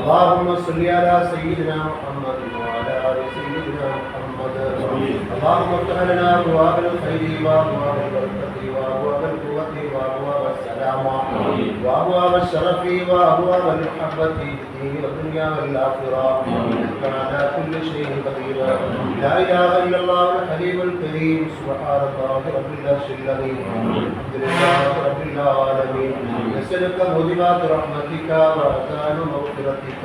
اللهم صل على سيدنا محمد وعلى آل سيدنا محمد. اللهم افتح لنا أبواب الخير وأبواب البركة وأبواب الشرف وأبواب المحبة الدين والدنيا والآخرة. كان على كل شيء قدير لا إله إلا الله الحليم الكريم. سبحانك رب العرش العظيم. الحمد لله رب العالمين. نسألك موجبات رحمتك وأتان مغفرتك.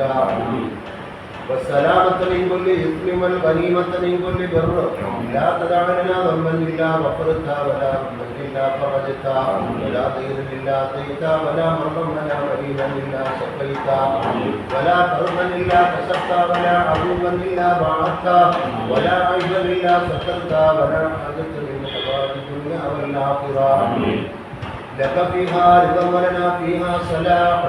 والسلامة من كل إثم والغنيمة من كل بر لا تدع لنا ذنبا إلا غفرتا ولا هما إلا فرجتا ولا دينا إلا أتيتا ولا مرضا ولا مريضا إلا شفيتا ولا كربا إلا كشفتا ولا عدوا إلا باعدتا ولا عيبا إلا سترتا ولا حاجة من حوائج الدنيا والآخرة لك فيها رضا ولنا فيها صلاح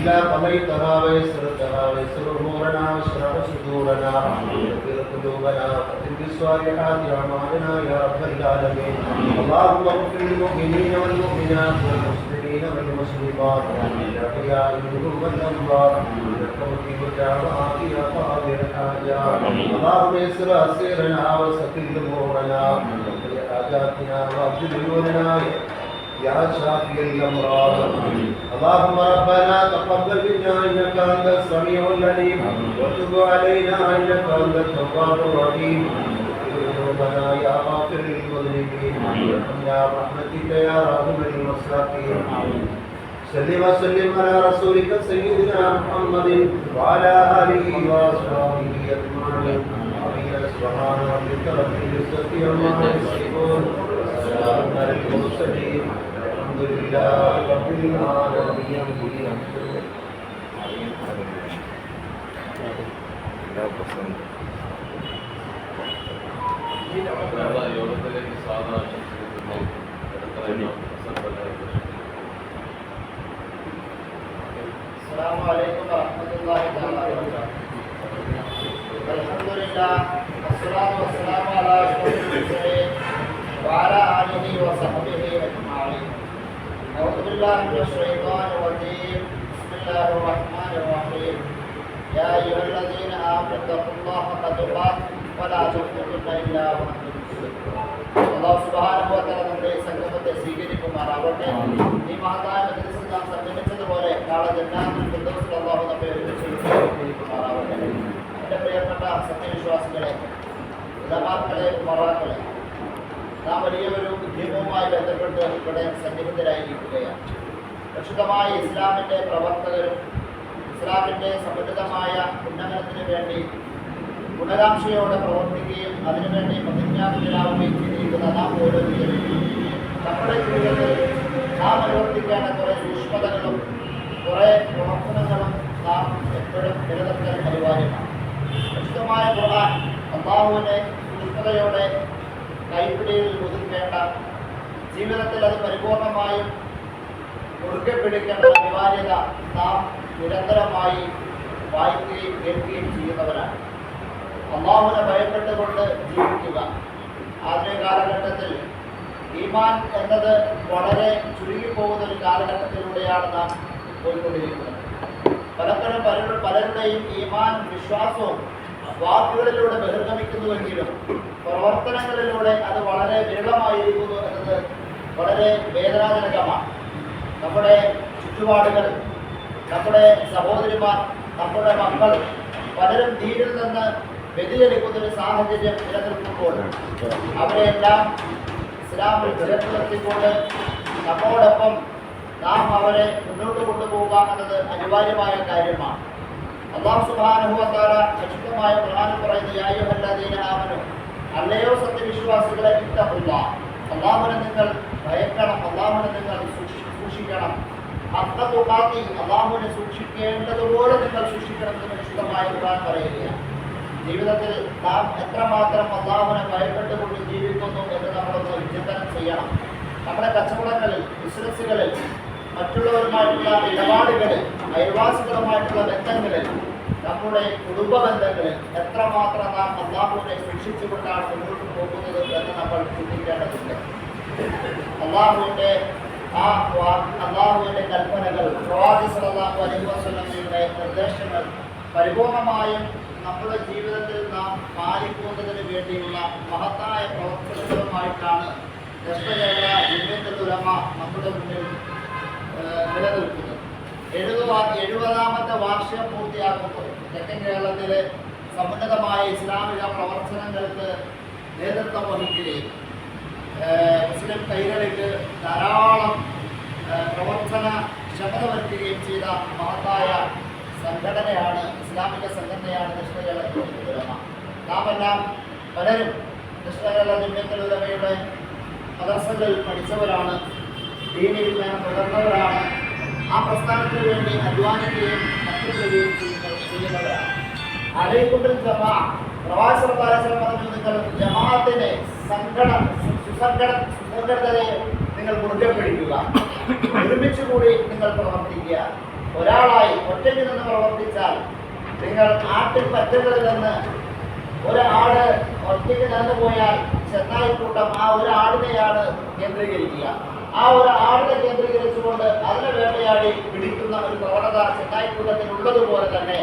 إلا قضيتها ويسرتها ويسر أمورنا واشرح صدورنا واغفر قلوبنا وختم بالصالحات أعمالنا يا رب العالمين اللهم اغفر للمؤمنين والمؤمنات والمسلمين والمسلمات الأحياء منهم والأموات إنك مجيب الدعوات يا قاضي الحاجات اللهم يسر أسيرنا وسكن أمورنا وقضي حاجاتنا وأبدل ديوننا يا شافي الأمراض اللهم ربنا تقبل منا إنك أنت السميع العليم. وتب علينا إنك أنت التواب الرحيم. اغفر ذنوبنا يا غافر للمذنبين. وارحمنا برحمتك يا راحم المساكين صل وسلم على رسولك سيدنا محمد وعلى آله وأصحابه أجمعين. سبحان ربك رب العزة عما يصفون. المرسلين الحمد لله رب العالمين السلام عليكم ورحمة الله تعالى وبركاته الحمد لله والصلاة والسلام على أشرف المرسلين وعلى آله وصحبه أجمعين أعوذ بالله من الشيطان الرجيم بسم الله الرحمن الرحيم يا أيها الذين آمنوا اتقوا الله حق تقاته ولا تموتن إلا وأنتم مسلمون അള്ളാഹു സുബ്ഹാനഹു വ തആല നമ്മുടെ ഈ സംഗമത്തെ സ്വീകരിക്കുമാറാവട്ടെ ഈ മഹത്തായ മജ്ലിസിൽ നാം സംഗമിച്ചതുപോലെ നാളെ ജന്നാത്തുൽ ഫിർദൗസിൽ അള്ളാഹു നമ്മെ ഒരുമിച്ച് സ്വീകരിക്കുമാറാവട്ടെ എൻ്റെ പ്രിയപ്പെട്ട സത്യവിശ്വാസികളെ ഉലമാക്കളെ മറാക്കളെ നാം വലിയൊരു ഉദ്യമവുമായി ബന്ധപ്പെട്ട് ഇവിടെ സന്നിഹിതരായിരിക്കുകയാണ്. പ്രക്ഷുതമായ ഇസ്ലാമിന്റെ പ്രവർത്തകരും ഇസ്ലാമിന്റെ സമുന്നതമായ ഉന്നമനത്തിന് വേണ്ടി ഗുണകാംക്ഷയോടെ പ്രവർത്തിക്കുകയും അതിനുവേണ്ടി പ്രതിജ്ഞാബദ്ധരാവുകയും ചെയ്തിരിക്കുന്ന നാം ഓരോരുത്തരും നമ്മുടെ ജീവിതത്തിൽ നാം അനുവർത്തിക്കേണ്ട കുറേ സൂക്ഷ്മതകളും കുറേ പ്രവർത്തനങ്ങളും നാം എപ്പോഴും നിലനിർത്താൻ അനിവാര്യമാണ്. പ്രശസ്തമായ ഖുർആൻ അള്ളാഹുവിനെ സൂക്ഷ്മതയോടെ കൈപ്പിടിയിൽ ഒതുക്കേണ്ട ജീവിതത്തിൽ അത് പരിപൂർണമായും മുറുകെ പിടിക്കേണ്ട അനിവാര്യത നാം നിരന്തരമായി വായിക്കുകയും കേൾക്കുകയും ചെയ്യുന്നവരാണ്. അള്ളാഹുവിനെ ഭയപ്പെട്ടുകൊണ്ട് ജീവിക്കുക. ആധുനിക കാലഘട്ടത്തിൽ ഈമാൻ എന്നത് വളരെ ചുരുങ്ങിപ്പോകുന്ന ഒരു കാലഘട്ടത്തിലൂടെയാണ് നാം പോയിക്കൊണ്ടിരിക്കുന്നത്. പലപ്പോഴും പലരുടെ പലരുടെയും ഈമാൻ വിശ്വാസവും വാക്കുകളിലൂടെ ബഹിർഗമിക്കുന്നുവെങ്കിലും പ്രവർത്തനങ്ങളിലൂടെ അത് വളരെ വിരളമായിരിക്കുന്നു എന്നത് വളരെ വേദനാജനകമാണ്. നമ്മുടെ ചുറ്റുപാടുകൾ നമ്മുടെ സഹോദരിമാർ നമ്മുടെ മക്കൾ പലരും തീരിൽ നിന്ന് വ്യതിചലിക്കുന്ന ഒരു സാഹചര്യം നിലനിൽക്കുമ്പോൾ അവരെല്ലാം ഇസ്ലാമിൽ നിലനിർത്തിക്കൊണ്ട് നമ്മോടൊപ്പം നാം അവരെ മുന്നോട്ട് കൊണ്ടുപോകുക എന്നത് അനിവാര്യമായ കാര്യമാണ്. അള്ളാഹു സുബാനുഭവത്താല ശക്തമായ പ്രധാനം പറയുന്ന അയ്യുഹല്ലദീന ആമനു അല്ലയോ സത്യവിശ്വാസികളെ ഇഷ്ടമില്ല അല്ലാഹു നിങ്ങൾ ഭയക്കണം അല്ലാഹു നിങ്ങൾ സൂക്ഷി- സൂക്ഷിക്കണം. അർത്ഥത്തുകാത്തി അള്ളാഹുവിനെ സൂക്ഷിക്കേണ്ടതുപോലെ നിങ്ങൾ സൂക്ഷിക്കണം എന്ന് വിശുദ്ധമായ ഖുർആൻ പറയുകയാണ്. ജീവിതത്തിൽ നാം എത്രമാത്രം അള്ളാഹുവിനെ ഭയപ്പെട്ടുകൊണ്ട് ജീവിക്കുന്നു എന്ന് നമ്മളൊന്ന് വിചിന്തനം ചെയ്യണം. നമ്മുടെ കച്ചവടങ്ങളിൽ ബിസിനസ്സുകളിൽ മറ്റുള്ളവരുമായിട്ടുള്ള ഇടപാടുകളിൽ അയൽവാസികളുമായിട്ടുള്ള ബന്ധങ്ങളിൽ നമ്മുടെ കുടുംബ ബന്ധങ്ങളിൽ എത്രമാത്രം നാം അള്ളാഹുവിനെ സൂക്ഷിച്ചുകൊണ്ടാണ് മുന്നോട്ട് പോകുന്നത് എന്ന് നമ്മൾ ചിന്തിക്കേണ്ടതുണ്ട്. അള്ളാഹുവിന്റെ ആ അള്ളാഹുവിന്റെ കൽപ്പനകൾ പ്രവാചി സലാഹു അലൈഹി വസല്ലമയുടെ നിർദ്ദേശങ്ങൾ പരിപൂർണമായും നമ്മുടെ ജീവിതത്തിൽ നാം പാലിക്കുന്നതിന് വേണ്ടിയുള്ള മഹത്തായ പ്രവർത്തനങ്ങളുമായിട്ടാണ് ദശ്മ ഉലമ നമ്മുടെ മുന്നിൽ നിലനിൽക്കുന്നത് എഴുപത് എഴുപതാമത്തെ വാർഷികം പൂർത്തിയാക്കുമ്പോൾ തെക്കൻ കേരളത്തിലെ സമുന്നതമായ ഇസ്ലാമിക പ്രവർത്തനങ്ങൾക്ക് നേതൃത്വം വഹിക്കുകയും മുസ്ലിം കൈകളിൽ ധാരാളം പ്രവർത്തന ക്ഷമത വരുത്തുകയും ചെയ്ത മഹത്തായ സംഘടനയാണ് ഇസ്ലാമിക സംഘടനയാണ് നാം എല്ലാം പലരും ദക്ഷിണകേരള ജമ്യത്തുൽ ഉലമയുടെ മദർസകളിൽ പഠിച്ചവരാണ് ദീനി ഞാൻ തുടർന്നവരാണ് ആ പ്രസ്ഥാനത്തിന് വേണ്ടി അധ്വാനിക്കുകയും കഷ്ടപ്പെടുകയും ചെയ്യുന്ന- ചെയ്യുന്നവരാണ്. അലൈക്കുണ്ടിൽ ജമാ പ്രവാസ പറഞ്ഞു നിങ്ങൾ ജമാഅത്തിനെ സംഘടന സുസംഘട സുസംഘടനയെ നിങ്ങൾ മുറുകെ പിടിക്കുക ഒരുമിച്ച് കൂടി നിങ്ങൾ പ്രവർത്തിക്കുക. ഒരാളായി ഒറ്റയ്ക്ക് നിന്ന് പ്രവർത്തിച്ചാൽ നിങ്ങൾ ആട്ടിൽ പറ്റകളിൽ നിന്ന് ഒരാട് ഒറ്റയ്ക്ക് നടന്നു പോയാൽ ചെന്നായിക്കൂട്ടം ആ ഒരു ആടിനെയാണ് കേന്ദ്രീകരിക്കുക. ആ ഒരു ആടിനെ കേന്ദ്രീകരിച്ചുകൊണ്ട് അതിനെ വേട്ടയാടി പിടിക്കുന്ന ഒരു പ്രവണത ചെന്നായിക്കൂട്ടത്തിൽ ഉള്ളതുപോലെ തന്നെ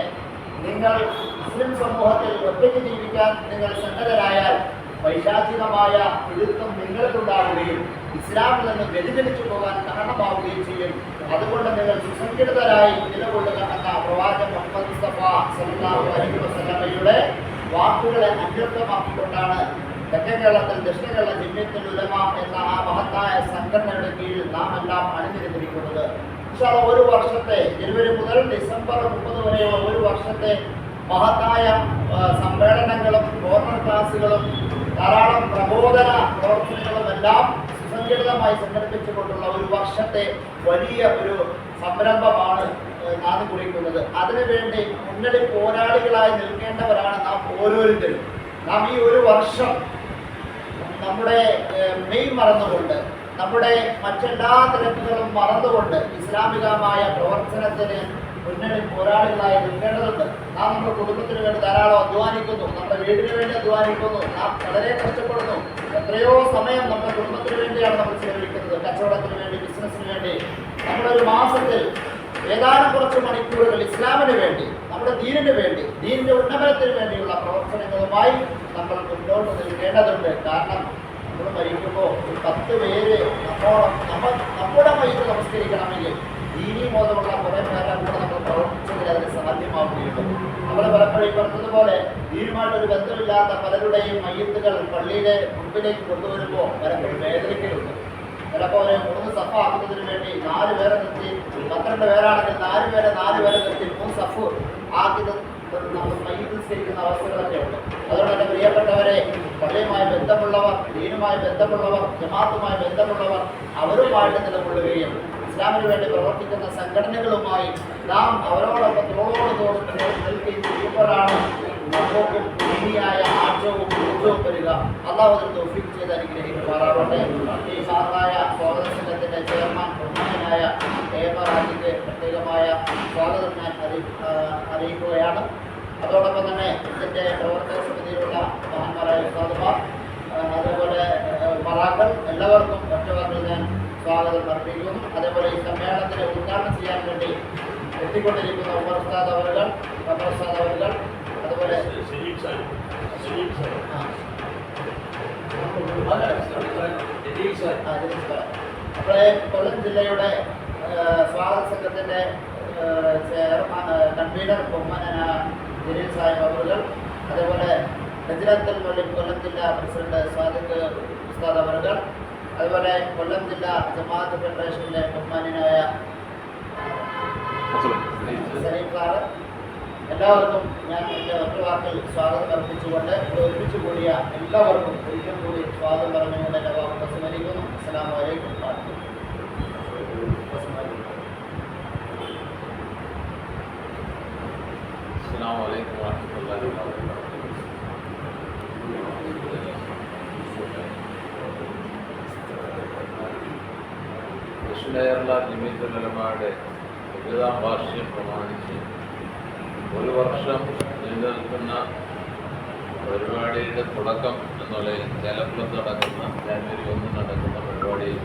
നിങ്ങൾ മുസ്ലിം സമൂഹത്തിൽ ഒറ്റയ്ക്ക് ജീവിക്കാൻ നിങ്ങൾ സന്നദ്ധരായാൽ പൈശാചികമായ പിടുത്തം നിങ്ങൾക്കുണ്ടാവുകയും ഇസ്ലാമിൽ നിന്ന് വ്യതിചലിച്ചു പോകാൻ കാരണമാവുകയും ചെയ്യും. അതുകൊണ്ട് നിങ്ങൾ സുസംഘടിതരായി നിലകൊള്ളുക എന്ന പ്രവാചകൻ മുഹമ്മദ് മുസ്തഫ സല്ലല്ലാഹു അലൈഹി വസല്ലമയുടെ വാക്കുകളെ അന്വർത്ഥമാക്കിക്കൊണ്ടാണ് തെക്കൻ കേരളത്തിൽ ദക്ഷിണ കേരള ജില്ലത്തിൽ ഉലമ എന്ന ആ മഹത്തായ സംഘടനയുടെ കീഴിൽ നാം എല്ലാം അണിനിരന്നിരിക്കുന്നത്. ഒരു വർഷത്തെ ജനുവരി മുതൽ ഡിസംബർ മുപ്പത് വരെയുള്ള ഒരു വർഷത്തെ മഹത്തായ സമ്മേളനങ്ങളും കോർണർ ക്ലാസുകളും ധാരാളം പ്രബോധന പ്രവർത്തനങ്ങളും എല്ലാം സുസംഘടിതമായി സംഘടിപ്പിച്ചുകൊണ്ടുള്ള ഒരു വർഷത്തെ വലിയ ഒരു സംരംഭമാണ് നാം കുറിക്കുന്നത്. അതിനുവേണ്ടി മുന്നണി പോരാളികളായി നിൽക്കേണ്ടവരാണ് നാം ഓരോരുത്തരും. നാം ഈ ഒരു വർഷം നമ്മുടെ മെയ് മറന്നുകൊണ്ട് നമ്മുടെ മറ്റെല്ലാ തിരക്കുകളും മറന്നുകൊണ്ട് ഇസ്ലാമികമായ പ്രവർത്തനത്തിന് മുന്നണി പോരാളികളായി നിൽക്കേണ്ടതുണ്ട്. നാം നമ്മുടെ കുടുംബത്തിന് വേണ്ടി ധാരാളം അധ്വാനിക്കുന്നു. നമ്മുടെ വീടിന് വേണ്ടി അധ്വാനിക്കുന്നു. നാം വളരെ കഷ്ടപ്പെടുന്നു. എത്രയോ സമയം നമ്മുടെ കുടുംബത്തിന് വേണ്ടിയാണ് നമ്മൾ ചെലവഴിക്കുന്നത്. കച്ചവടത്തിന് വേണ്ടി ബിസിനസ്സിന് വേണ്ടി. നമ്മുടെ ഒരു മാസത്തിൽ ഏതാനും കുറച്ച് മണിക്കൂറുകൾ ഇസ്ലാമിന് വേണ്ടി നമ്മുടെ ദീനിന് വേണ്ടി ദീനിന്റെ ഉന്നമനത്തിന് വേണ്ടിയുള്ള പ്രവർത്തനങ്ങളുമായി നമ്മൾ മുന്നോട്ട് നിൽക്കേണ്ടതുണ്ട്. കാരണം നമ്മൾ മരിക്കുമ്പോൾ ഒരു പത്ത് പേര് നമ്മോട് നമ്മൾ നമ്മുടെ മയ്യത്ത് നമസ്കരിക്കണമെങ്കിൽ ദീനി ബോധമുള്ള കുറേ പേരുടെ കൂടെ നമ്മൾ പ്രവർത്തിച്ചെങ്കിൽ അതിന് സാധ്യമാവുകയുള്ളൂ. നമ്മൾ പലപ്പോഴും പറഞ്ഞതുപോലെ ദീനുമായിട്ട് ഒരു ബന്ധമില്ലാത്ത പലരുടെയും മയ്യത്തുകൾ പള്ളിയുടെ മുമ്പിലേക്ക് കൊണ്ടുവരുമ്പോൾ പലപ്പോഴും വേദനിക്കലുണ്ട് ചിലപ്പോൾ ഒരു മൂന്ന് സഫ ആക്കുന്നതിന് വേണ്ടി നാല് പേരെ നിർത്തി പന്ത്രണ്ട് പേരാണെങ്കിൽ നാല് പേരെ നാല് പേരെ നിർത്തി മൂന്ന് സഫ് ആക്കി നമ്മൾ മയ്യത്തിരിക്കുന്ന അവസ്ഥകളൊക്കെ ഉണ്ട്. അതുകൊണ്ട് തന്നെ പ്രിയപ്പെട്ടവരെ പള്ളിയുമായി ബന്ധമുള്ളവർ ദീനുമായി ബന്ധമുള്ളവർ ജമാത്തുമായി ബന്ധമുള്ളവർ അവരുമായിട്ട് നിലകൊള്ളുകയും ഇസ്ലാമിന് വേണ്ടി പ്രവർത്തിക്കുന്ന സംഘടനകളുമായി നാം അവരോടൊപ്പം തോളോട് തോട് നിൽക്കുകയും ചെയ്യുമ്പോഴാണ് നമുക്കും ദീനിയായ ആറ്റവും ഊർജവും വരിക. അള്ളാഹു അതിന് തോഫിക്ക് ചെയ്ത് അനുഗ്രഹിക്കുമാറാവട്ടെ ഈ സ്വാഗത സംഘത്തിന്റെ ചെയർമാൻ ഏമറാജിക്ക് പ്രത്യേകമായ സ്വാഗതം ഞാൻ അറിയിക്കുകയാണ്. അതോടൊപ്പം തന്നെ ഇതിന്റെ പ്രവർത്തക സമിതിയിലുള്ള മഹാന്മാരായ ഉസ്താദുമാർ അതേപോലെ മറാക്കൾ എല്ലാവർക്കും ഒറ്റവാക്കിൽ ഞാൻ സ്വാഗതം അർപ്പിക്കുന്നു. അതേപോലെ ഈ സമ്മേളനത്തിന് ഉദ്ഘാടനം ചെയ്യാൻ വേണ്ടി എത്തിക്കൊണ്ടിരിക്കുന്ന ഉമർ ഉസ്താദ് അതുപോലെ അപ്പോഴേ കൊല്ലം ജില്ലയുടെ സ്വാഗത സംഘത്തിന്റെ ചെയർമാൻ കൺവീനർ ബഹുമാനന ജലീൽ സാഹിബ് അവറുകൾ അതേപോലെ നജിറത്തുൽ പള്ളി കൊല്ലം ജില്ലാ പ്രസിഡന്റ് സ്വാദിഖ് ഉസ്താദ് അവറുകൾ അതുപോലെ കൊല്ലം ജില്ലാ ജമാഅത്ത് ഫെഡറേഷനിലെ ബഹുമാനായ സലീം സാറ്. എല്ലാവർക്കും ഞാൻ എന്റെ ഒറ്റ വാക്കിൽ സ്വാഗതം അർപ്പിച്ചുകൊണ്ട് ഇവിടെ ഒരുമിച്ച് കൂടിയ എല്ലാവർക്കും ഒരിക്കൽ കൂടി സ്വാഗതം പറഞ്ഞുകൊണ്ട് എന്റെ വാക്ക് ഉപസംഹരിക്കുന്നു അസ്സലാമു അലൈക്കും السلام عليكم ورحمة الله وبركاته ദക്ഷിണ കേരള ജമീത്തുലമാരുടെ ഇരുപതാം വാർഷികം പ്രമാണിച്ച് ഒരു വർഷം നീണ്ടു നിൽക്കുന്ന പരിപാടിയുടെ തുടക്കം എന്നുള്ള ചേലക്കുളത്ത് നടക്കുന്ന ജാനുവരി ഒന്ന് നടക്കുന്ന പരിപാടിയിൽ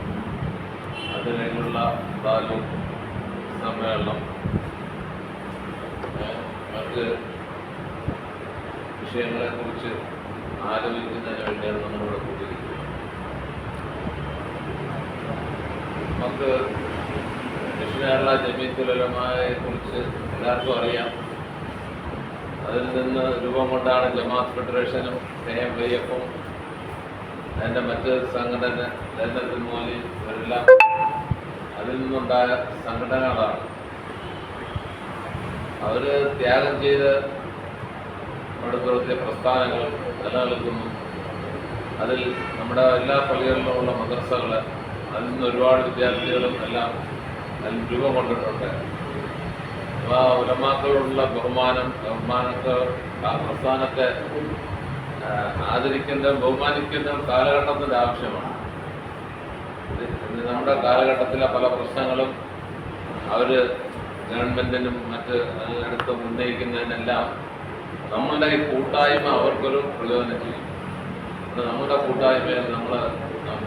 അത് കഴിഞ്ഞുള്ള താലൂക്ക് സമ്മേളനം ഏഹ് മറ്റ് വിഷയങ്ങളെക്കുറിച്ച് ആലോചിക്കുന്നതിന് വേണ്ടിയാണ് നമ്മളിവിടെ കൂട്ടിയിരിക്കുന്നത് നമുക്ക് ദക്ഷിണ കേരള ജമീത്തുലമായെ കുറിച്ച് എല്ലാവർക്കും അറിയാം. അതിൽ നിന്ന് രൂപം കൊണ്ടാണ് ജമാഅത്ത് ഫെഡറേഷനും കെ എം വൈ എഫും അതിന്റെ മറ്റ് സംഘടന ലൈനത്തുൽ മോലി ഇവരെല്ലാം അതിൽ നിന്നുണ്ടായ സംഘടനകളാണ്. അവർ ത്യാഗം ചെയ്ത് നമ്മുടെ പ്രവൃത്തിയ പ്രസ്ഥാനങ്ങൾ നിലനിൽക്കുന്നു. അതിൽ നമ്മുടെ എല്ലാ പള്ളികളിലുമുള്ള മദ്രസകൾ അതിൽ നിന്ന് ഒരുപാട് വിദ്യാർത്ഥികളും എല്ലാം അതിൽ രൂപം കൊണ്ടിട്ടുണ്ട്. അപ്പോൾ ആ ഉലമാക്കളോടുള്ള ബഹുമാനം ബഹുമാനത്തെ ആ പ്രസ്ഥാനത്തെ ആദരിക്കുന്ന ബഹുമാനിക്കുന്ന കാലഘട്ടത്തിന്റെ ആവശ്യമാണ്. നമ്മുടെ കാലഘട്ടത്തിലെ പല പ്രശ്നങ്ങളും അവർ ഗവൺമെന്റിനും മറ്റ് അടുത്ത് ഉന്നയിക്കുന്നതിനെല്ലാം നമ്മളുടെ ഈ കൂട്ടായ്മ അവർക്കൊരു പ്രയോജനം ചെയ്യും നമ്മുടെ കൂട്ടായ്മയിൽ നമ്മൾ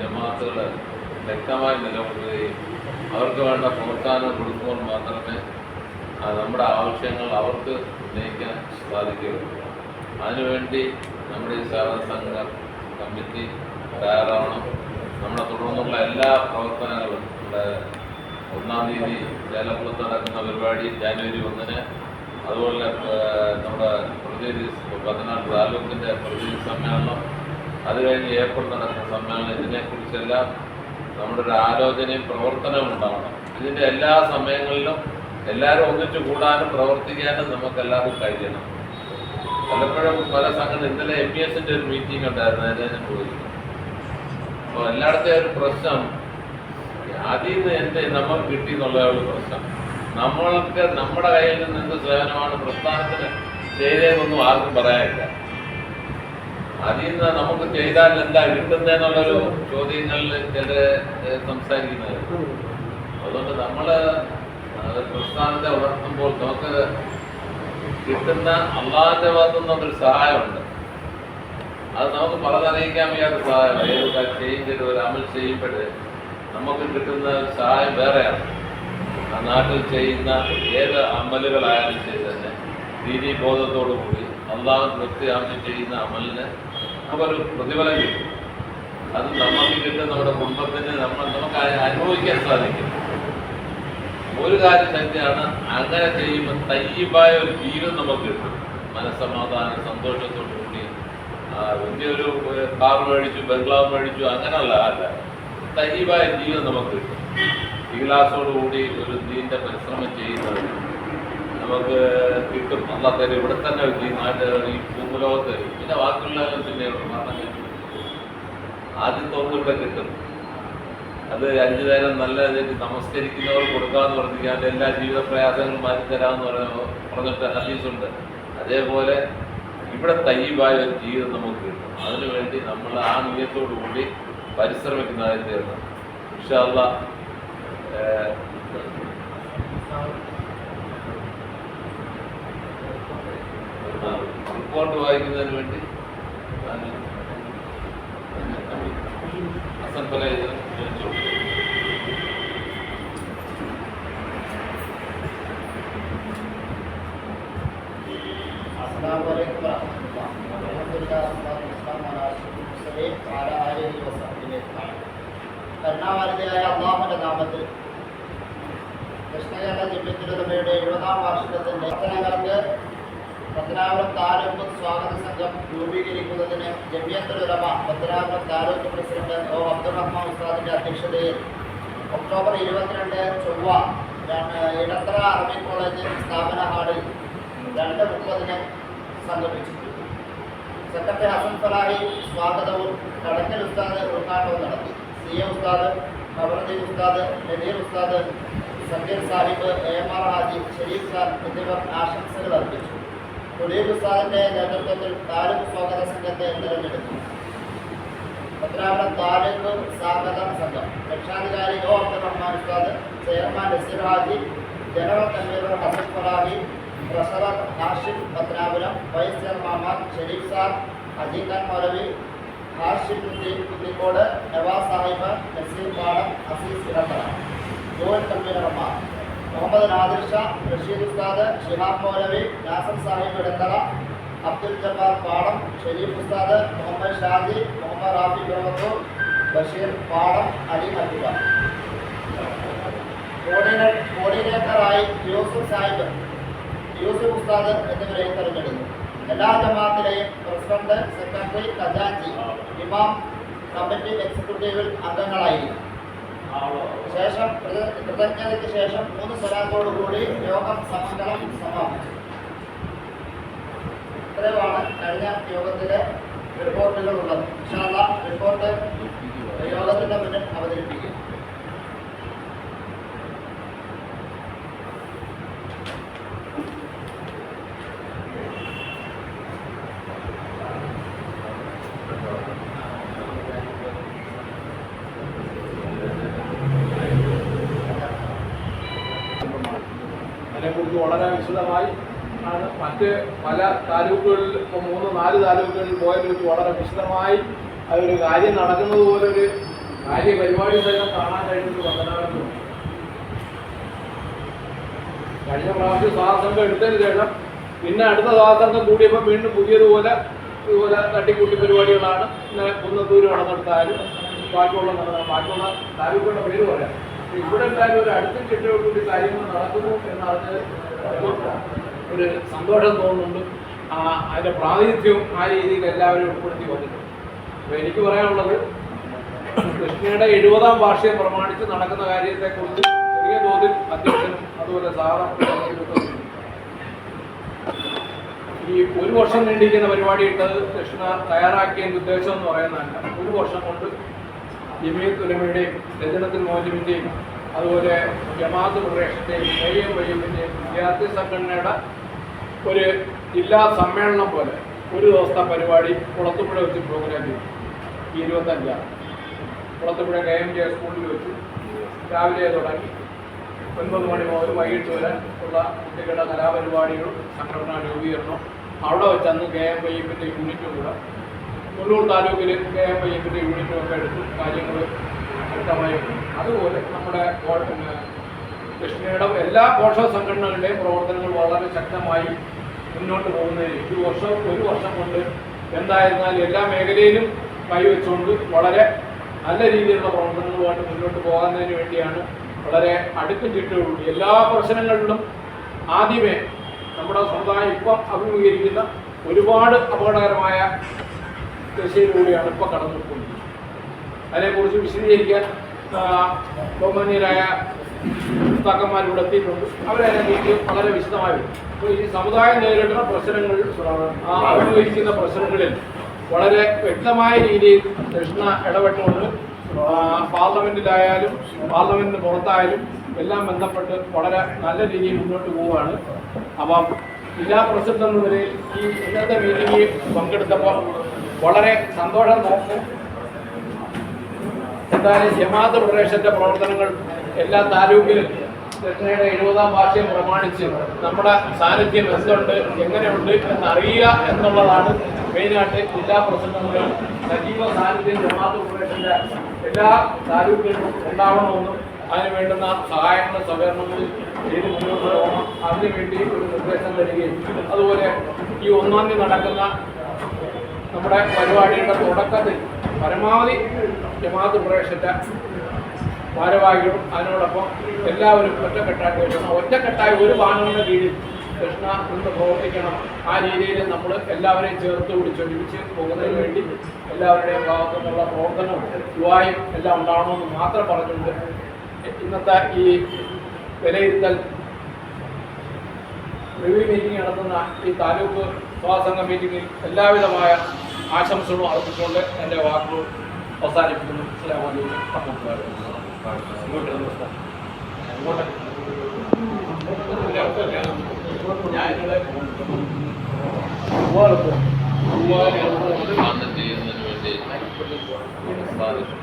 ജമാഅത്തുകൾ വ്യക്തമായി നിലകൊള്ളുകയും അവർക്ക് വേണ്ട പ്രോത്സാഹനം കൊടുക്കുമ്പോൾ മാത്രമേ നമ്മുടെ ആവശ്യങ്ങൾ അവർക്ക് ഉന്നയിക്കാൻ സാധിക്കുകയുള്ളൂ. അതിനുവേണ്ടി നമ്മുടെ ഈ സേവന സംഘ കമ്മിറ്റി തയ്യാറാവണം. നമ്മുടെ തുടർന്നുള്ള എല്ലാ പ്രവർത്തനങ്ങളും നമ്മുടെ ഒന്നാം തീയതി ചേലക്കുളത്ത് നടക്കുന്ന പരിപാടി ജാനുവരി ഒന്നിന്. അതുപോലെ നമ്മുടെ പ്രതിനിധി പതിനാല് താലൂക്കിന്റെ പ്രതിനിധി സമ്മേളനം. അത് കഴിഞ്ഞ് ഏപ്രിൽ നടക്കുന്ന സമ്മേളനം. ഇതിനെക്കുറിച്ചെല്ലാം നമ്മുടെ ഒരു ആലോചനയും പ്രവർത്തനവും ഉണ്ടാവണം. ഇതിന്റെ എല്ലാ സമയങ്ങളിലും എല്ലാവരും ഒന്നിച്ചു കൂടാനും പ്രവർത്തിക്കാനും നമുക്ക് എല്ലാവർക്കും കഴിയണം. പലപ്പോഴും പല സംഘടന ഇന്നലെ എം പി എസിന്റെ ഒരു മീറ്റിംഗ് ഉണ്ടായിരുന്നു അതിനെ ഞാൻ പോയിരുന്നു അപ്പോൾ എല്ലായിടത്തെയും ഒരു പ്രശ്നം അതിൽ നിന്ന് എന്റെ നമ്മൾ കിട്ടി എന്നുള്ള ഒരു പ്രശ്നം. നമ്മൾക്ക് നമ്മുടെ കയ്യിൽ നിന്ന് എന്ത് സേവനമാണ് പ്രസ്ഥാനത്തിന് ചെയ്തതെന്നൊന്നും ആർക്കും പറയാനില്ല. അതിൽ നിന്ന് നമുക്ക് ചെയ്താൽ എന്താ കിട്ടുന്നതെന്നുള്ളൊരു ചോദ്യങ്ങളിൽ ചിലർ സംസാരിക്കുന്നത് അതുകൊണ്ട് നമ്മൾ പ്രസ്ഥാനത്തെ വളർത്തുമ്പോൾ നമുക്ക് കിട്ടുന്ന അള്ളാഹിന്റെ ഭാഗത്തു നിന്നൊരു സഹായമുണ്ട്. അത് നമുക്ക് പറഞ്ഞറിയിക്കാൻ വയ്യാത്ത സഹായമാണ്. ഏത് ചെയ്യുമ്പോൾ ഒരു അമൽ ചെയ്യുമ്പോൾ നമുക്ക് കിട്ടുന്ന സഹായം വേറെയാണ്. ആ നാട്ടിൽ ചെയ്യുന്ന ഏത് അമലുകളായാലും ശരി തന്നെ. ദീനി ബോധത്തോടു കൂടി അള്ളാഹ് വൃത്തിയാമം ചെയ്യുന്ന അമലിന് നമുക്കൊരു പ്രതിഫലം കിട്ടും. അത് നമുക്ക് കിട്ടും നമ്മുടെ കുടുംബത്തിന് നമ്മൾ നമുക്ക് അനുഭവിക്കാൻ സാധിക്കും. ഒരു കാര്യം തന്നെയാണ് അങ്ങനെ ചെയ്യുമ്പോൾ തയ്യബായ ഒരു ജീവിതം നമുക്ക് കിട്ടും. മനസ്സമാധാനം സന്തോഷത്തോടു കൂടി. വലിയൊരു കാർ മേടിച്ചു ബംഗ്ലാവ് മേടിച്ചു അങ്ങനെയുള്ള അല്ല തയ്യബായ ജീവിതം നമുക്ക് കിട്ടും. കൂടി ഒരു ദീന്റെ പരിശ്രമം ചെയ്യുന്നത് നമുക്ക് കിട്ടും. അല്ലാത്തവർ ഇവിടെ തന്നെ ഈ നാട്ട് ഈ ഭൂമുലോകത്ത് പിന്നെ ബാക്കിയുള്ള പിന്നെ മരണം ആദ്യം ഇവിടെ കിട്ടും. അത് അഞ്ചു നേരം നല്ല നമസ്കരിക്കുന്നവർ കൊടുക്കാന്ന് പറഞ്ഞിരിക്കാൻ എല്ലാ ജീവിത പ്രയാസങ്ങളും മാറ്റി തരാമെന്ന് പറഞ്ഞ പറഞ്ഞിട്ട് ഹദീസുണ്ട്. അതേപോലെ ഇവിടെ തയ്യബായ ഒരു ജീവിതം നമുക്ക് കിട്ടും. അതിനുവേണ്ടി നമ്മൾ ആ നിയത്തോടു കൂടി പരിശ്രമിക്കുന്നതായി തീർന്നു ഇൻഷാല്ല റിപ്പോർട്ട് വായിക്കുന്നതിന് വേണ്ടി അസൻ പല ചോദിച്ചു السلام عليكم ورحمة الله الحمد لله والصلاة والسلام على رسول الله على آله وصحبه സർവശക്തിയായ അള്ളാഹുവിന്റെ നാമത്തിൽ കൃഷ്ണകേരള ജില്ലത്തിലുടമയുടെ എഴുപതാം വാർഷികത്തിന്റെ പ്രവർത്തനങ്ങൾക്ക് പത്തനാപുരം താലൂക്ക് സ്വാഗത സംഘം രൂപീകരിക്കുന്നതിന് താലൂക്ക് പ്രസിഡന്റ് ഒ. അബ്ദുറഹ്മാൻ ഉസ്താദിന്റെ അധ്യക്ഷതയിൽ ഒക്ടോബർ ഇരുപത്തിരണ്ട് ചൊവ്വ ഇടത്തറ അറബി കോളേജ് സ്ഥാപന ഹാളിൽ രണ്ട് മുപ്പതിന് സംഗമിച്ചു സെക്രട്ടറി ഹസൻ ഫലാഹി സ്വാഗതവും കടക്കൽ ഉസ്താദ് ഉദ്ഘാടനവും നടത്തി. സി എ ഉസ്താദ് Khabaruddin Ustad Nadeer Ustad Sakeer Sahib A M R Haji Sharif Khan എന്നിവർ ആശംസകൾ അർപ്പിച്ചു. കുലീബ് ഉസ്താദിന്റെ നേതൃത്വത്തിൽ താലൂക്ക് സ്വാഗത സംഘത്തെ തിരഞ്ഞെടുത്തു. പത്രാപുരം താലൂക്ക് സ്വാഗത സംഘം. രക്ഷാധികാരി O Abdurahman Ustad chairman Naseer Haji general convener Hasan Falahi treasurer Hashim Pathanapuram vice ചെയർമാൻമാർ Sharif sir Ajikhan മൗലവി ഹാഷിം കുന്നിക്കോട് നവാസ് സാഹിബ് നസീർ പാടം അസീസ് ഇടത്തറ ജോയിന്റ് കൺവീനർമാർ മുഹമ്മദ് നാദിർ ഷാ റഷീദ് ഉസ്താദ് ഷിഹാബ് മൗലവി നാസർ സാഹിബ് ഇടത്തറ അബ്ദുൽ ജബ്ബാർ പാടം ഷെരീഫ് ഉസ്താദ് മുഹമ്മദ് ഷാജി മുഹമ്മദ് റാഫി ബ്രഹ്മത്തൂർ ബഷീർ പാടം അലി കോർഡിനേറ്റർ കോർഡിനേറ്ററായി യൂസുഫ് സാഹിബ്. യൂസുഫ് ഉസ്താദ് എന്നിവരെ തെരഞ്ഞെടുത്തു. എല്ലാ ജമാഅത്തിലെയും പ്രസിഡന്റ് സെക്രട്ടറി ഖജാൻജി ഇമാം കമ്മിറ്റി എക്സിക്യൂട്ടീവിൽ അംഗങ്ങളായിരുന്നു. ശേഷം കൃത- കൃതജ്ഞതയ്ക്ക് ശേഷം മൂന്ന് സ്വലാത്തോടുകൂടി യോഗം സമങ്കലം സമാപിച്ചു. ഇത്രയുമാണ് കഴിഞ്ഞ യോഗത്തിലെ റിപ്പോർട്ടുകൾ ഉള്ളത്. ഇൻഷാല്ല റിപ്പോർട്ട് യോഗത്തിന്റെ മുന്നിൽ അവതരിപ്പിക്കും അതിനെക്കുറിച്ച് വളരെ വിശദമായി ആണ് മറ്റ് താലൂക്കുകളിൽ ഇപ്പോൾ മൂന്ന് നാല് താലൂക്കുകളിൽ പോയതിൽ വളരെ വിശദമായി അതൊരു കാര്യം നടക്കുന്നത് പോലെ ഒരു കാര്യ പരിപാടി തന്നെ കാണാൻ കഴിഞ്ഞിട്ട് പത്തനാപുരത്ത് കഴിഞ്ഞ പ്രാവശ്യം സ്വാതന്ത്ര്യം എടുത്തതിന് ശേഷം പിന്നെ അടുത്ത സ്വാതന്ത്ര്യം കൂടിയപ്പോൾ വീണ്ടും പുതിയതുപോലെ ഇതുപോലെ തട്ടിക്കൂട്ടി പരിപാടികളാണ് പിന്നെ കുന്നത്തൂര് നടന്നെടുത്താലും ബാക്കിയുള്ള ബാക്കിയുള്ള താലൂക്കുകളുടെ പേര് പറയാം. ഇവിടെ എന്തായാലും ഒരു അടുത്ത ചിട്ടയോടുകൂടി കാര്യങ്ങൾ നടക്കുന്നു എന്നറിഞ്ഞത് ഒരു സന്തോഷം തോന്നുന്നുണ്ട്. അതിന്റെ പ്രാതിനിധ്യവും ആ രീതിയിൽ എല്ലാവരും ഉൾപ്പെടുത്തി വന്നിട്ടുണ്ട്. അപ്പോൾ എനിക്ക് പറയാനുള്ളത് കൃഷ്ണയുടെ എഴുപതാം വാർഷികം പ്രമാണിച്ച് നടക്കുന്ന കാര്യത്തെക്കുറിച്ച് ചെറിയ തോതിൽ അധ്യക്ഷനും അതുപോലെ സാധാരണ ഈ ഒരു വർഷം നീണ്ടിരിക്കുന്ന പരിപാടി ഇട്ടത് കൃഷ്ണ തയ്യാറാക്കിയതിന്റെ ഉദ്ദേശം എന്ന് പറയുന്നതല്ല. ഒരു വർഷം കൊണ്ട് ജമിയത്ത് തുലമയുടെയും രചനത്തിൽ മോചമിന്റെയും അതുപോലെ ജമാഅത്ത് പ്രദേശത്തെയും എ എം വിദ്യാർത്ഥി സംഘടനയുടെ ഒരു ജില്ലാ സമ്മേളനം പോലെ ഒരു ദിവസത്തെ പരിപാടി കുളത്തുപുഴ വെച്ച് പ്രോഗ്രാം ചെയ്തു. ഈ ഇരുപത്തഞ്ചാണ് കുളത്തുപുഴ കെ എം ജെ സ്കൂളിൽ വെച്ച് രാവിലെ തുടങ്ങി ഒൻപത് മണി മുതൽ വൈകിട്ട് വരെ ഉള്ള കുട്ടികളുടെ കലാപരിപാടികളും സംഘടനാ രൂപീകരണം അവിടെ വെച്ച് അന്ന് കെ എം വൈ എമ്മിന്റെ യൂണിറ്റും കൂടെ മുള്ളൂർ താലൂക്കിൽ കെ എം വൈ എമ്മിന്റെ യൂണിറ്റും ഒക്കെ എടുത്ത് കാര്യങ്ങൾ വ്യക്തമായി അതുപോലെ നമ്മുടെ കൃഷ്ണയുടെ എല്ലാ പോഷ സംഘടനകളുടെയും പ്രവർത്തനങ്ങൾ വളരെ ശക്തമായി മുന്നോട്ട് പോകുന്നതിന് ഒരു വർഷം ഒരു വർഷം കൊണ്ട് എന്തായിരുന്നാൽ എല്ലാ മേഖലയിലും കൈവച്ചുകൊണ്ട് വളരെ നല്ല രീതിയിലുള്ള പ്രവർത്തനങ്ങളുമായിട്ട് മുന്നോട്ട് പോകുന്നതിന് വേണ്ടിയാണ് വളരെ അടുക്കും ചിട്ടയോടുകൂടി എല്ലാ പ്രശ്നങ്ങളിലും ആദ്യമേ നമ്മുടെ സമുദായം ഇപ്പം അഭിമുഖീകരിക്കുന്ന ഒരുപാട് അപകടകരമായ ദശയിലൂടെയാണ് കടന്നു പോകുന്നത് അതിനെക്കുറിച്ച് വിശദീകരിക്കാൻ ബഹുമാന്യരായ ഭർത്താക്കന്മാരിവിടെ എത്തിയിട്ടുണ്ട്. അവരതിനെക്കുറിച്ച് വളരെ വിശദമായി അപ്പോൾ ഈ സമുദായം നേരിടുന്ന പ്രശ്നങ്ങൾ അഭിമുഖീകരിക്കുന്ന പ്രശ്നങ്ങളിൽ വളരെ വ്യക്തമായ രീതിയിൽ കൃഷ്ണ ഇടപെട്ടുകൊണ്ട് പാർലമെന്റിലായാലും പാർലമെന്റിന് പുറത്തായാലും എല്ലാം ബന്ധപ്പെട്ട് വളരെ നല്ല രീതിയിൽ മുന്നോട്ട് പോവുകയാണ്. അപ്പം ജില്ലാ പ്രസിഡന്റ് എന്ന നിലയിൽ ഈ ഇന്നത്തെ മീറ്റിംഗിൽ പങ്കെടുത്തപ്പോൾ വളരെ സന്തോഷം തോന്നുന്നു. എന്തായാലും ജമാഅത്ത് പ്രദേശത്തെ പ്രവർത്തനങ്ങൾ എല്ലാ താലൂക്കിലും ദക്ഷിണയുടെ എഴുപതാം വാർഷികം പ്രമാണിച്ച് നമ്മുടെ സാന്നിധ്യം എന്തുണ്ട് എങ്ങനെയുണ്ട് എന്നറിയുക എന്നുള്ളതാണ് മെയിനായിട്ട് ജില്ലാ പ്രസിഡന്റുകൾ സജീവ സാന്നിധ്യം ജമാഅത്ത് പ്രദേശത്തെ എല്ലാ താലൂക്കുകളിലും ഉണ്ടാവണമെന്നും അതിന് വേണ്ടുന്ന സഹായങ്ങളും സഹകരണങ്ങളും ചെയ്ത് മുന്നോട്ട് പോകണം അതിനുവേണ്ടി ഒരു നിർദ്ദേശം തരികയും അതുപോലെ ഈ ഒന്നാം തീയതി നടക്കുന്ന നമ്മുടെ പരിപാടിയുടെ തുടക്കത്തിൽ പരമാവധി ജമാഅത്ത് പ്രദേശത്തെ ഭാരവാഹികളും അതിനോടൊപ്പം എല്ലാവരും ഒറ്റക്കെട്ടായിട്ട് വരണം ഒറ്റക്കെട്ടായി ഒരു വാഹനങ്ങളുടെ കീഴിൽ കൃഷ്ണ നിന്ന് പ്രവർത്തിക്കണം. ആ രീതിയിൽ നമ്മൾ എല്ലാവരെയും ചേർത്ത് പിടിച്ച് ഒരുമിച്ച് പോകുന്നതിന് വേണ്ടി എല്ലാവരുടെയും ഭാഗത്തു നിന്നുള്ള പ്രവർത്തനവും യുവായും എല്ലാം ഉണ്ടാവണമെന്ന് മാത്രം പറഞ്ഞുകൊണ്ട് ഇന്നത്തെ ഈ വിലയിരുത്തൽ റിവ്യൂ മീറ്റിംഗ് നടത്തുന്ന ഈ താലൂക്ക് സ്വാസംഗ മീറ്റിംഗിൽ എല്ലാവിധമായ ആശംസകളും അർപ്പിച്ചുകൊണ്ട് എന്റെ വാക്കുകൾ അവസാനിപ്പിക്കുന്നു. അസ്സലാമു അലൈക്കും ചെയ്യുന്നതിന് വേണ്ടി സാധിക്കും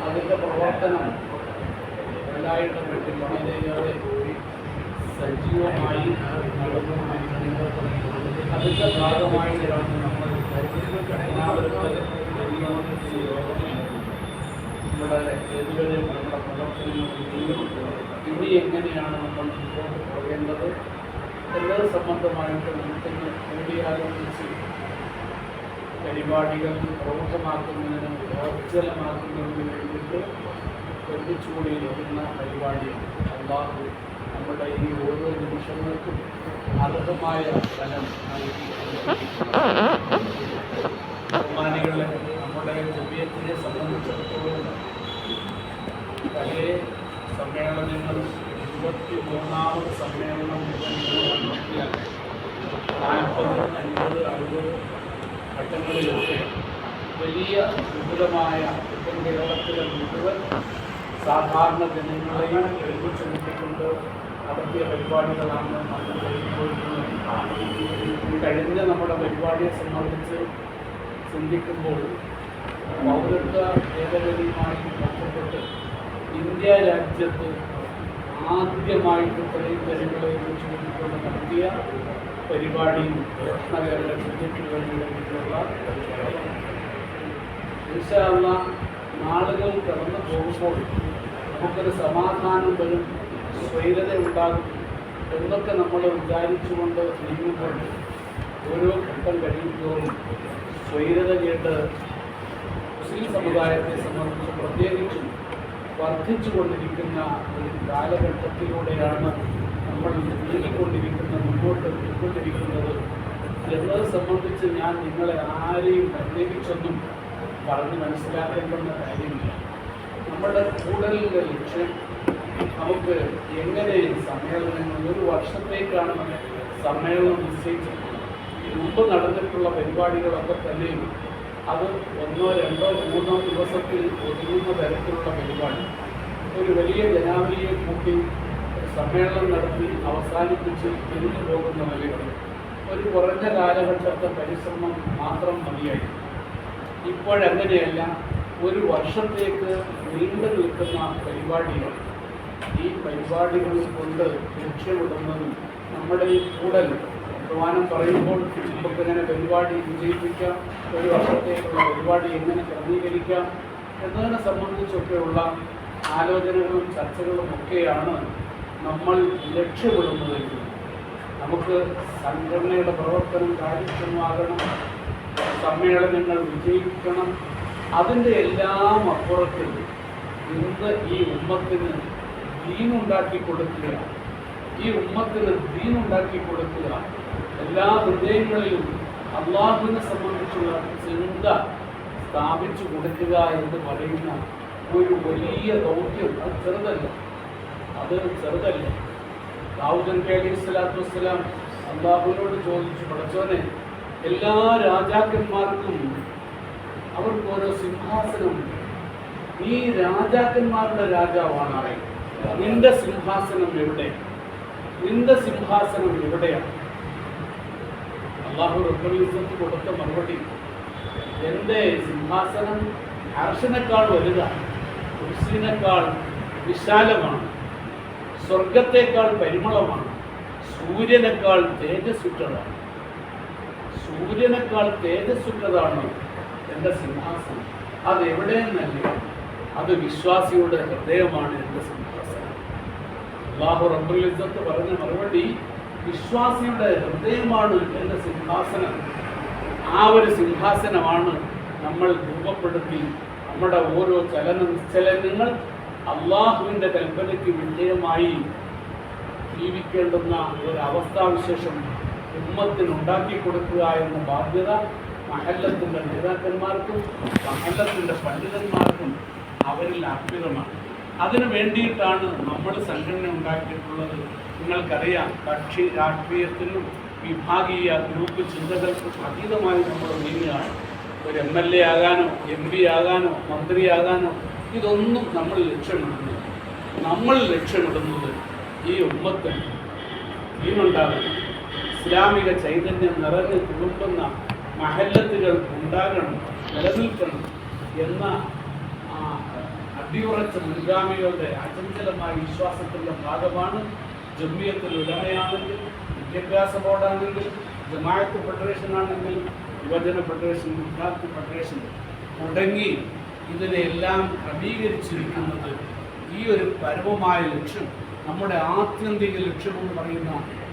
അതിന്റെ പ്രവർത്തനം എല്ലായിടത്തും വളരെയേറെ സജീവമായി നടന്നുകൊണ്ടിരിക്കുന്നത് അതിന്റെ ഭാഗമായിട്ടാണ് നമ്മൾ എറണാകുളത്ത് നമ്മുടെ ഏതുവരെ നമ്മുടെ പ്രവർത്തനങ്ങൾ ഇനി എങ്ങനെയാണ് നമ്മൾ മുന്നോട്ട് പോകേണ്ടത്? എല്ലാ സംബന്ധമായിട്ട് നമുക്കിന്ന് കൂടിയാലോചിച്ച് പരിപാടികൾ പ്രമുഖമാക്കുന്നതിനും ഊർജലമാക്കുന്നതിനും വേണ്ടിയിട്ട് ഒന്നിച്ചുകൂടി ലഭിക്കുന്ന പരിപാടി അള്ളാഹു നമ്മുടെ ഈ ഓരോ നിമിഷങ്ങൾക്കും അർഹമായ ഫലം ബഹുമാനികളെ നമ്മുടെ ജമിയത്തിനെ സംബന്ധിച്ചിടത്തോളം പഴയ വലിയ വിപുലമായ ഇപ്പം കേരളത്തിലെ മുഴുവൻ സാധാരണ ജനങ്ങളെയും ഒരുമിച്ച് കൂട്ടിക്കൊണ്ട് നടത്തിയ പരിപാടികളാണ് നമ്മൾ കഴിഞ്ഞ നമ്മുടെ പരിപാടിയെ സംബന്ധിച്ച് ചിന്തിക്കുമ്പോൾ പൗരത്വ ഭേദഗതിയുമായി ബന്ധപ്പെട്ട് ഇന്ത്യ രാജ്യത്ത് ആദ്യമായിട്ട് ഇത്രയും ജനങ്ങളെ കൂട്ടിക്കൊണ്ട് നടത്തിയ പരിപാടിയും നഗരങ്ങളുടെ ബഡ്ജറ്റിന് വേണ്ടിയിട്ടുള്ള പരിപാടിയാണ് നാളുകൾ കടന്നു പോകുമ്പോൾ നമുക്കൊരു സമാധാനം വരും സ്വൈരത ഉണ്ടാകും എന്നൊക്കെ നമ്മൾ വിചാരിച്ചുകൊണ്ട് നീങ്ങുമ്പോൾ ഓരോ ഘട്ടം കഴിയുമ്പോഴും സ്വൈരത കേട്ട് മുസ്ലിം സമുദായത്തെ സംബന്ധിച്ച് പ്രത്യേകിച്ചും വർദ്ധിച്ചുകൊണ്ടിരിക്കുന്ന ഒരു കാലഘട്ടത്തിലൂടെയാണ് നമ്മൾ നീങ്ങിക്കൊണ്ടിരിക്കുന്ന മുമ്പോട്ട് പോയിക്കൊണ്ടിരിക്കുന്നത്. എന്നത് സംബന്ധിച്ച് ഞാൻ നിങ്ങളെ ആരെയും പ്രത്യേകിച്ചൊന്നും പറഞ്ഞ് മനസ്സിലാക്കേണ്ടുന്ന കാര്യമില്ല. നമ്മുടെ കൂടുതലിന്റെ ലക്ഷ്യം നമുക്ക് എങ്ങനെ സമ്മേളനങ്ങൾ ഒരു വർഷത്തേക്കാണ് സമ്മേളനം നിശ്ചയിച്ചിട്ടുള്ളത്? മുമ്പ് നടന്നിട്ടുള്ള പരിപാടികളൊക്കെ തന്നെയും അത് ഒന്നോ രണ്ടോ മൂന്നോ ദിവസത്തിൽ ഒതുങ്ങുന്ന തരത്തിലുള്ള പരിപാടി. ഒരു വലിയ ജനാവലിയെ കൂട്ടി സമ്മേളനം നടത്തി അവസാനിപ്പിച്ച് തിരിഞ്ഞു പോകുന്ന നിലയിൽ ഒരു കുറഞ്ഞ കാലഘട്ടത്തെ പരിശ്രമം മാത്രം മതിയായി ഇപ്പോഴങ്ങനെയല്ല ഒരു വർഷത്തേക്ക് നീണ്ടു നിൽക്കുന്ന പരിപാടികൾ. ഈ പരിപാടികൾ കൊണ്ട് ലക്ഷ്യമിടുന്നതും നമ്മുടെ ഈ പ്രധാനം പറയുമ്പോൾ നമുക്കിങ്ങനെ പരിപാടി വിജയിപ്പിക്കാം. ഒരു വർഷത്തേക്കുള്ള പരിപാടി എങ്ങനെ ക്രമീകരിക്കാം എന്നതിനെ സംബന്ധിച്ചൊക്കെയുള്ള ആലോചനകളും ചർച്ചകളും ഒക്കെയാണ് നമ്മൾ ലക്ഷ്യമിടുന്നതെങ്കിൽ നമുക്ക് സംഘടനയുടെ പ്രവർത്തനം കാര്യക്ഷമമാകണം. സമ്മേളനങ്ങൾ വിജയിക്കണം അതിന്റെ എല്ലാം അപ്പുറത്തിൽ ഇന്ന് ഈ ഉമ്മത്തിന് ദീനുണ്ടാക്കി കൊടുക്കുക. ഈ ഉമ്മത്തിന് ദീനുണ്ടാക്കി കൊടുക്കുക. എല്ലാ ഹൃദയങ്ങളിലും അള്ളാഹുവിനെ സംബന്ധിച്ചുള്ള ചിന്ത സ്ഥാപിച്ചു കൊടുക്കുക എന്ന് പറയുന്ന ഒരു വലിയ ദൗത്യം. അത് ചെറുതല്ല. അത് ചെറുതല്ല. ദാവൂദ് നബി അലൈഹി സ്വലാത്തു വസ്സലാം അള്ളാഹുവിനോട് ചോദിച്ചു പഠിച്ചോനെ എല്ലാ രാജാക്കന്മാർക്കും അവർക്ക് ഓരോ സിംഹാസനമുണ്ട് നീ രാജാക്കന്മാരുടെ രാജാവാണ് നിന്റെ സിംഹാസനം എവിടെ? നിന്റെ സിംഹാസനം എവിടെയാണ്? അള്ളാഹു റബ്ബുലിസത്ത് കൊടുത്ത മറുപടി. എന്റെ സിംഹാസനം അർഷനേക്കാൾ വലുതാണ് കുരിശിനേക്കാൾ വിശാലമാണ് സ്വർഗത്തേക്കാൾ പരിമളമാണ് സൂര്യനേക്കാൾ തേജസ്സുറ്റതാണ്. സൂര്യനേക്കാൾ തേജസ്സുറ്റതാണ് എന്റെ സിംഹാസനം. അത് എവിടെ നിന്നല്ല അത് വിശ്വാസിയുടെ ഹൃദയമാണ് എന്റെ സിംഹാസനം. അള്ളാഹു റബ്ബുൽ ഇസ്സത്ത് പറഞ്ഞ മറുപടി വിശ്വാസിയുടെ ഹൃദയമാണ് എന്റെ സിംഹാസനം. ആ ഒരു സിംഹാസനമാണ് നമ്മൾ രൂപപ്പെടുത്തി. നമ്മുടെ ഓരോ ചലന നിശ്ചലനങ്ങൾ അള്ളാഹുവിന്റെ കൽപ്പനയ്ക്ക് വിജയമായി ജീവിക്കേണ്ടുന്ന ഒരു അവസ്ഥാവിശേഷം ഉമ്മത്തിന് ഉണ്ടാക്കി കൊടുക്കുക എന്ന ബാധ്യത മഹല്ലത്തിന്റെ നേതാക്കന്മാർക്കും മഹല്ലത്തിന്റെ പണ്ഡിതന്മാർക്കും അവരിൽ അർപ്പിതമാണ്. അതിനു വേണ്ടിയിട്ടാണ് നമ്മൾ സംഘടന ഉണ്ടാക്കിയിട്ടുള്ളത്. നിങ്ങൾക്കറിയാം കക്ഷി രാഷ്ട്രീയത്തിനും വിഭാഗീയ ഗ്രൂപ്പ് ചിന്തകൾക്കും അതീതമായി നമ്മൾ നീങ്ങുകയാണ് ഒരു എം എൽ എ ആകാനോ എം പി ആകാനോ മന്ത്രിയാകാനോ ഇതൊന്നും നമ്മൾ ലക്ഷ്യമിടുന്നില്ല. നമ്മൾ ലക്ഷ്യമിടുന്നത് ഈ ഉമ്മത്തിന് ഈനുണ്ടാകണം ഇസ്ലാമിക ചൈതന്യം നിറഞ്ഞു തുളുമ്പുന്ന മഹല്ലത്തുകൾ ഉണ്ടാകണം നിലനിൽക്കണം എന്ന അടിയുറച്ച മുൻഗാമികളുടെ അചഞ്ചലമായ വിശ്വാസത്തിന്റെ ഭാഗമാണ് ജമ്മിയത്തിൽ ഉടമയാണെങ്കിൽ വിദ്യാഭ്യാസ ബോർഡാണെങ്കിൽ ജമാഅത്ത് ഫെഡറേഷൻ ആണെങ്കിൽ യുവജന ഫെഡറേഷൻ വിദ്യാർത്ഥി ഫെഡറേഷൻ തുടങ്ങി ഇതിനെല്ലാം ക്രമീകരിച്ചിരിക്കുന്നത് ഈ ഒരു പരമമായ ലക്ഷ്യം നമ്മുടെ ആത്യന്തിക ലക്ഷ്യമെന്ന് പറയുന്ന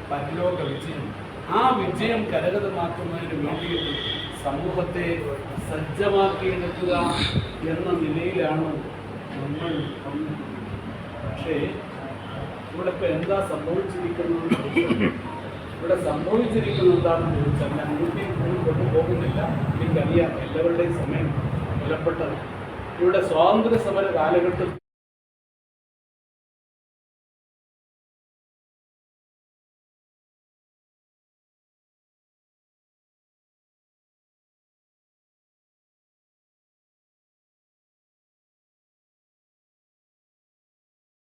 പരലോക വിജയം. ആ വിജയം കരകതമാക്കുന്നതിന് വേണ്ടിയിട്ട് സമൂഹത്തെ സജ്ജമാക്കിയെടുക്കുക എന്ന നിലയിലാണ് നമ്മൾ പക്ഷേ ഇവിടെ ഇപ്പൊ എന്താ സംഭവിച്ചിരിക്കുന്നത് ഇവിടെ സംഭവിച്ചിരിക്കുന്നത് എന്താണെന്ന് ചോദിച്ചാൽ ഞാൻ ഊട്ടി കൊണ്ടുപോകുന്നില്ല എനിക്കറിയാം എല്ലാവരുടെയും സമയം വിലപ്പെട്ടത് ഇവിടെ സ്വാതന്ത്ര്യ സമര കാലഘട്ടത്തിൽ